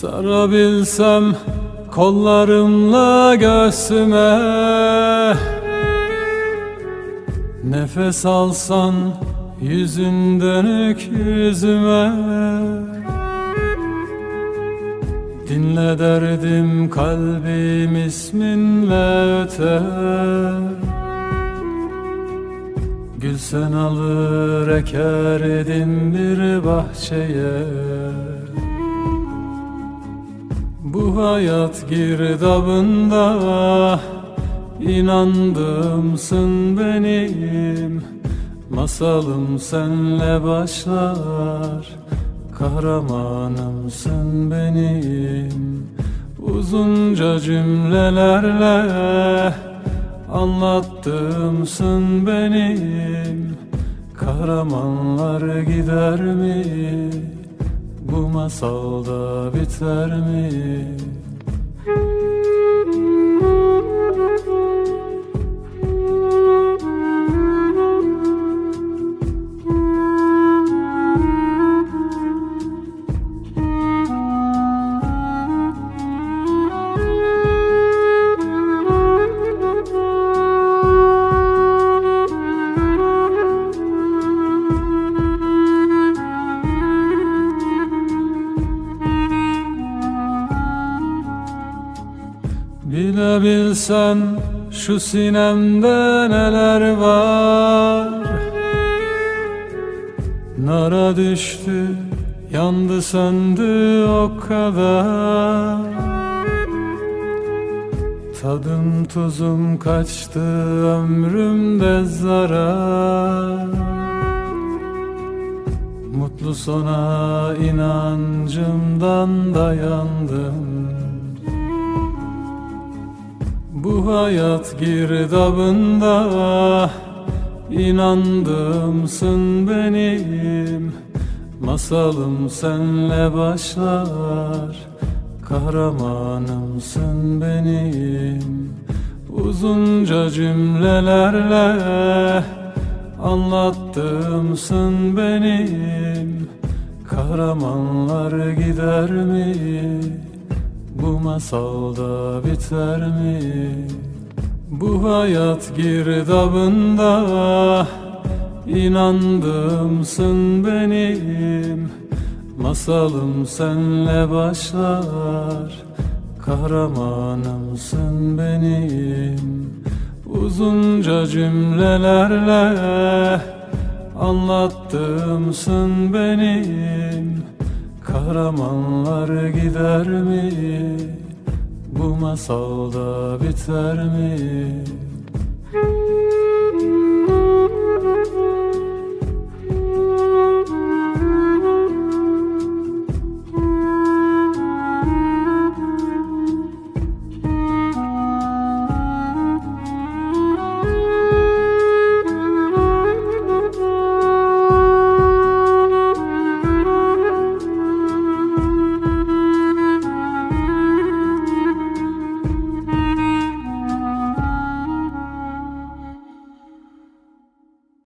Sarabilsem kollarımla göğsüme. Nefes alsan yüzün dönük yüzüme. Dinle derdim kalbim isminle öter Gülsen alır eker edin bir bahçeye Bu hayat girdabında inandımsın benim. Masalım senle başlar Kahramanımsın benim. Uzunca cümlelerle Anlattığımsın benim. Kahramanlar gider mi? Bu masalda biter mi? Bilebilsen şu sinemde neler var? Nara düştü, yandı söndü o kadar. Tadım tuzum kaçtı ömrümde zarar. Mutlu sona inancımdan dayandım bu hayat girdabında inandımsın benim. Masalım senle başlar Kahramanımsın benim. Uzunca cümlelerle Anlattığımsın benim. Kahramanlar gider mi? Bu masalda biter mi? Bu hayat girdabında inandımsın benim. Masalım senle başlar Kahramanımsın benim. Uzunca cümlelerle Anlattığımsın benim Kahramanlar gider mi? Bu masalda biter mi?